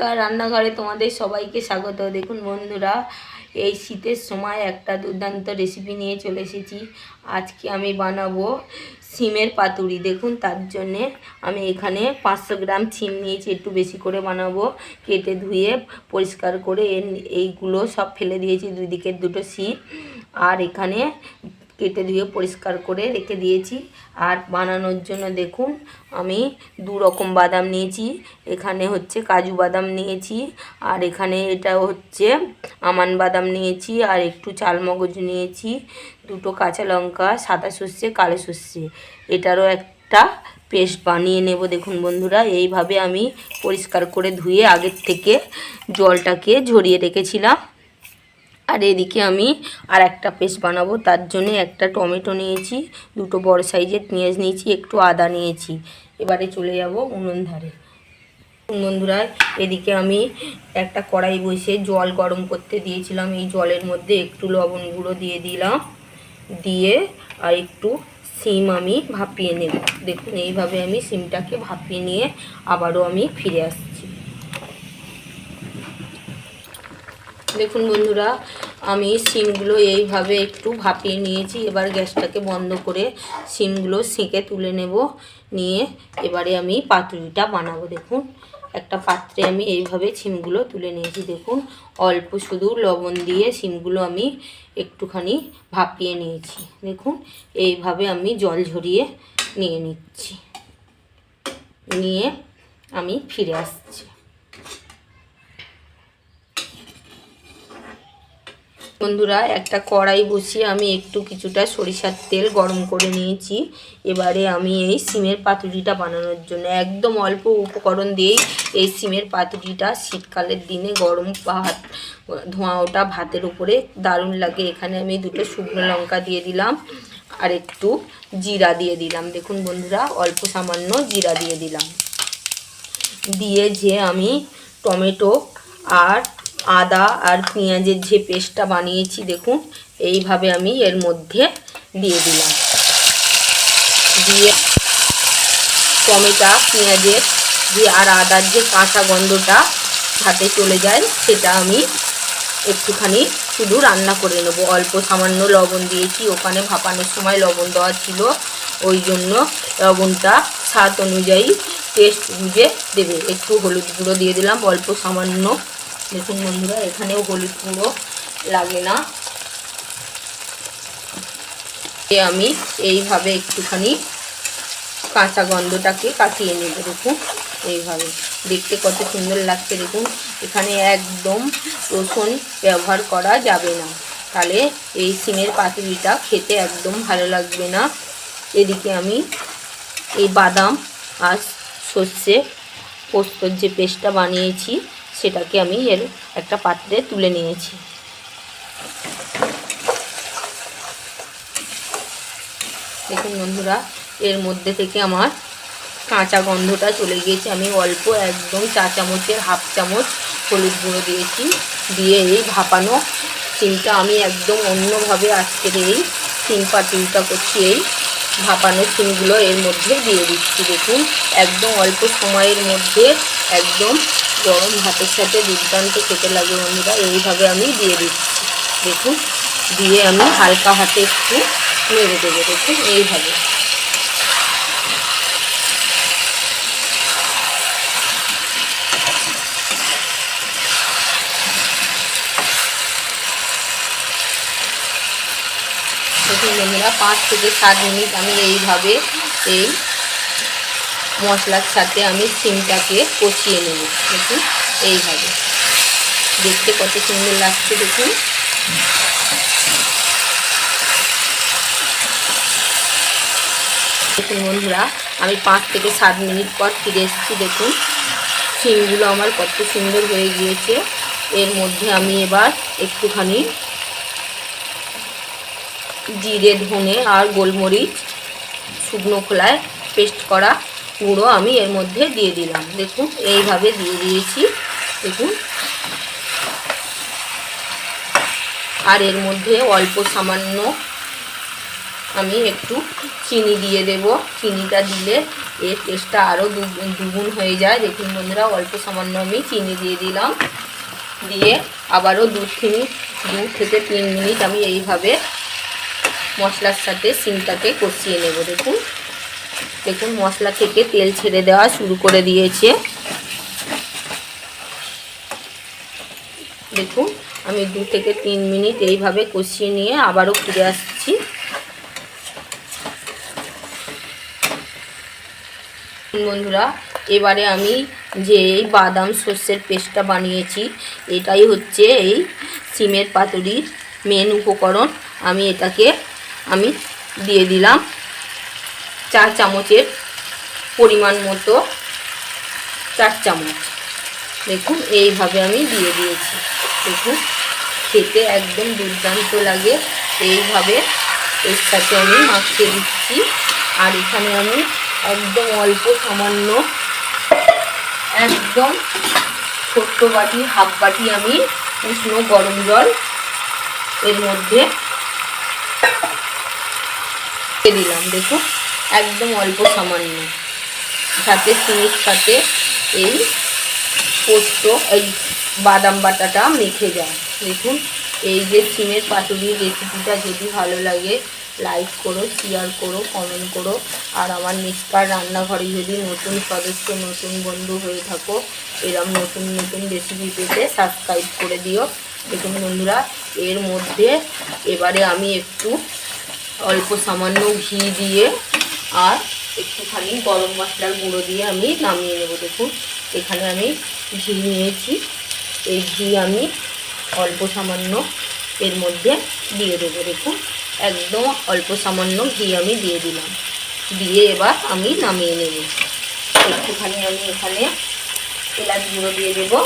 তার রান্নাঘরে তোমাদের সবাইকে স্বাগত। দেখুন বন্ধুরা, এই শীতের সময় একটা দুর্দান্ত রেসিপি নিয়ে চলে এসেছি। আজকে আমি বানাবো সিমের পাতুরি। দেখুন, তার জন্যে আমি এখানে পাঁচশো গ্রাম সিম নিয়েছি, একটু বেশি করে বানাবো। কেটে ধুয়ে পরিষ্কার করে এইগুলো সব ফেলে দিয়েছি, দুই দিকের দুটো সিম আর এখানে কেটে ধুয়ে পরিষ্কার করে রেখে দিয়েছি। আর বানানোর জন্য দেখুন, আমি দু রকম বাদাম নিয়েছি। এখানে হচ্ছে কাজু বাদাম নিয়েছি, আর এখানে এটা হচ্ছে আমান বাদাম নিয়েছি, আর একটু চালমগজ নিয়েছি, দুটো কাঁচা লঙ্কা, সাদা সর্ষে, কালো সর্ষে। এটারও একটা পেস্ট বানিয়ে নেব দেখুন বন্ধুরা। এইভাবে আমি পরিষ্কার করে ধুয়ে আগের থেকে জলটাকে ঝরিয়ে রেখেছিলাম। আর এদিকে আমি আর একটা পেস্ট বানাবো, তার জন্য একটা টমেটো নিয়েছি, দুটো বড় সাইজের পেঁয়াজ নিয়েছি, একটু আদা নিয়েছি। এবারে চলে যাব উনুন ধারে। বন্ধুরা এদিকে আমি একটা কড়াই বসে জল গরম করতে দিয়েছিলাম, এই জলের মধ্যে একটু লবণ গুঁড়ো দিয়ে দিলাম, দিয়ে আর একটু সিম আমি ভাপিয়ে নেব। দেখুন, এইভাবে আমি সিমটাকে ভাপিয়ে নিয়ে আবারও আমি ফিরে আসছি। দেখুন বন্ধুরা, আমি সিমগুলো এইভাবে একটু ভাপিয়ে নিয়েছি। এবার গ্যাসটাকে বন্ধ করে সিমগুলো সেঁকে তুলে নেব। নিয়ে এবারে আমি পাতুরিটা বানাবো, দেখুন। একটা পাত্রে আমি এইভাবে সিমগুলো তুলে নিয়েছি, দেখুন। অল্প শুধু লবণ দিয়ে সিমগুলো আমি একটুখানি ভাপিয়ে নিয়েছি, দেখুন। এইভাবে আমি জল ঝরিয়ে নিয়ে নিচ্ছি। নিয়ে আমি ফিরে আসছি। বন্ধুরা, একটা কড়াই বসিয়ে আমি একটু কিছুটা সরিষার তেল গরম করে নিয়েছি। এবারে আমি এই সিমের পাতুরিটা বানানোর জন্য একদম অল্প উপকরণ দিয়েই এই সিমের পাতুরিটা শীতকালের দিনে গরম ভাত ধোঁয়া ওটা ভাতের উপরে দারুণ লাগে। এখানে আমি দুটো শুকনো লঙ্কা দিয়ে দিলাম আর একটু জিরা দিয়ে দিলাম। দেখুন বন্ধুরা, অল্প সামান্য জিরা দিয়ে দিলাম। দিয়ে যে আমি টমেটো আর আদা আর পেঁয়াজের যে পেস্টটা বানিয়েছি, দেখুন, এইভাবে আমি এর মধ্যে দিয়ে দিলাম। দিয়ে টমেটা, পেঁয়াজের যে আর আদার যে কাঁচা গন্ধটা হাতে চলে যায়, সেটা আমি একটুখানি শুধু রান্না করে নেব। অল্প সামান্য লবণ দিয়েছি, ওখানে ভাপানোর সময় লবণ দেওয়া ছিল। ওই জন্য লবণটা স্বাদ অনুযায়ী টেস্ট বুঝে দেবে। একটু হলুদ গুঁড়ো দিয়ে দিলাম, অল্প সামান্য দেখুন বন্ধুরা, এখানেও হলুদ গুঁড়ো লাগে না। আমি এইভাবে একটুখানি কাঁচা গন্ধটাকে কাটিয়ে নেব, দেখুন, এইভাবে। দেখতে কত সুন্দর লাগছে, দেখুন, এখানে একদম রসুন ব্যবহার করা যাবে না। তাহলে এই সিমের পাতুরিটা খেতে একদম ভালো লাগবে না। এদিকে আমি এই বাদাম আর সর্ষে পোস্তর যে পেস্টটা বানিয়েছি সেটাকে আমি এর একটা পাত্রে তুলে নিয়েছি। দেখুন বন্ধুরা, এর মধ্যে থেকে আমার কাঁচা গন্ধটা চলে গিয়েছে। আমি অল্প একদম চা চামচের হাফ চামচ হলুদ গুঁড়ো দিয়েছি। দিয়ে এই ভাপানো সিমটা আমি একদম অন্যভাবে আজকের এই সিম পাতুরিটা করছি। এই ভাপানো সিমগুলো এর মধ্যে দিয়ে দিচ্ছি। দেখুন, একদম অল্প সময়ের মধ্যে একদম গরম ভাতের সাথে দুর্দান্ত খেতে লাগে বন্ধুরা, এইভাবে আমি দিয়ে দিচ্ছি। দেখুন, দিয়ে আমি হালকা হাতে একটু নেড়ে দেবো, দেখুন, এইভাবে। দেখুন বন্ধুরা, পাঁচ থেকে সাত মিনিট আমি এইভাবে এই মশলার সাথে আমি সিমটাকে কষিয়ে নেব। দেখুন, এইভাবে। দেখতে কত সুন্দর লাগছে, দেখুন। দেখুন বন্ধুরা, আমি পাঁচ থেকে সাত মিনিট পর ফিরে এসেছি, দেখুন। সিমগুলো আমার কত সুন্দর হয়ে গিয়েছে। এর মধ্যে আমি এবার একটুখানি জিরে ধনে আর গোলমরিচ শুকনো খোলায় পেস্ট করা গুঁড়ো আমি এর মধ্যে দিয়ে দিলাম। দেখুন, এইভাবে দিয়ে দিয়েছি। দেখুন। আর এর মধ্যে অল্প সামান্য আমি একটু চিনি দিয়ে দেব। চিনিটা দিলে এর টেস্টটা আরও দুগুণ হয়ে যায়। দেখুন বন্ধুরা, অল্প সামান্য আমি চিনি দিয়ে দিলাম। দিয়ে আবারও দু মিনিট দু থেকে তিন মিনিট আমি এইভাবে মশলার সাথে সিমটাকে কষিয়ে নেব। দেখুন। দেখুন, মশলা থেকে তেল ছেড়ে দেওয়া শুরু করে দিয়েছে। দেখুন, আমি দু থেকে তিন মিনিট এইভাবে কষিয়ে নিয়ে আবারও ফিরে আসছি। বন্ধুরা, এবারে আমি যে এই বাদাম শস্যের পেস্টটা বানিয়েছি, এটাই হচ্ছে এই সিমের পাতুরির মেন উপকরণ। আমি এটাকে, আমি দিয়ে দিলাম। চার চামচের পরিমাণ মতো, চার চামচ। দেখুন, এইভাবে আমি দিয়ে দিয়েছি। দেখুন, খেতে একদম দুর্দান্ত লাগে। এইভাবে এর সাথে আমি মাখিয়ে দিচ্ছি। আর এখানে আমি একদম অল্প সামান্য, একদম ছোট্ট বাটি, হাফ বাটি আমি উষ্ণ গরম জল এর মধ্যে দিলাম। দেখুন একদম অল্প সামান্য। যাতে চিনির সাথে এই পোস্ত, এই বাদাম বাটাটা মেখে যায় দেখুন, এই যে সিমের পাতুরির রেসিপিটা যদি ভালো লাগে লাইক করো শেয়ার করো কমেন্ট করো। আর আমার নিষ্কার রান্নাঘরে যদি নতুন সদস্য, নতুন বন্ধু হয়ে থাকো, এরম নতুন নতুন রেসিপি পেতে সাবস্ক্রাইব করে দিও। দেখুন বন্ধুরা, এর মধ্যে এবারে আমি একটু অল্প সামান্য ঘি দিয়ে আর একটুখানি গরম মশলার গুঁড়ো দিয়ে আমি নামিয়ে নেব। দেখুন, এখানে আমি ঘি নিয়েছি। এই ঘি আমি অল্প সামান্য এর মধ্যে দিয়ে দেবো। দেখুন, একদম অল্প সামান্য ঘি আমি দিয়ে দিলাম। দিয়ে এবার আমি নামিয়ে নেব। একটুখানি আমি এখানে এলাচ গুঁড়ো দিয়ে দেবো।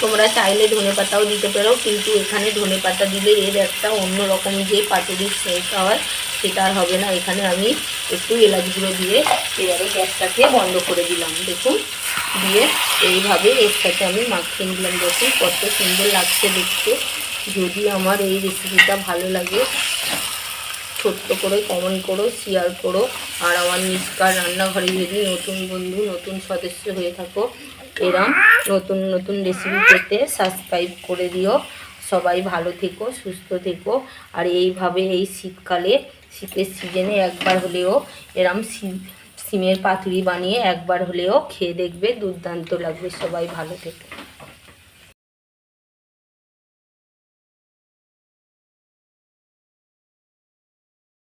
তোমরা চাইলে ধনে পাতাও দিতে পারো, কিন্তু এখানে ধনে পাতা দিলে এর একটা অন্যরকম যে পাতুরির সেটা হয়, সেটা আর হবে না। এখানে আমি একটু এলাচ গুঁড়ো দিয়ে এবারে গ্যাসটাকে বন্ধ করে দিলাম। দেখুন, দিয়ে এইভাবে এর সাথে আমি মাখিয়ে নিলাম। দেখুন, কত সুন্দর লাগছে দেখতে। যদি আমার এই রেসিপিটা ভালো লাগে ছোট্ট করে কমেন্ট করো শেয়ার করো। আর আমার নিষ্কার রান্নাঘরে যদি নতুন বন্ধু, নতুন সদস্য হয়ে থাকো। এরম নতুন নতুন রেসিপি পেতে সাবস্ক্রাইব করে দিও। সবাই ভালো থেকো, সুস্থ থেকো। আর এইভাবে এই শীতকালে, শীতের সিজনে একবার হলেও এরম সিমের পাতুরি বানিয়ে একবার হলেও খেয়ে দেখবে, দুর্দান্ত লাগবে। সবাই ভালো থেকো।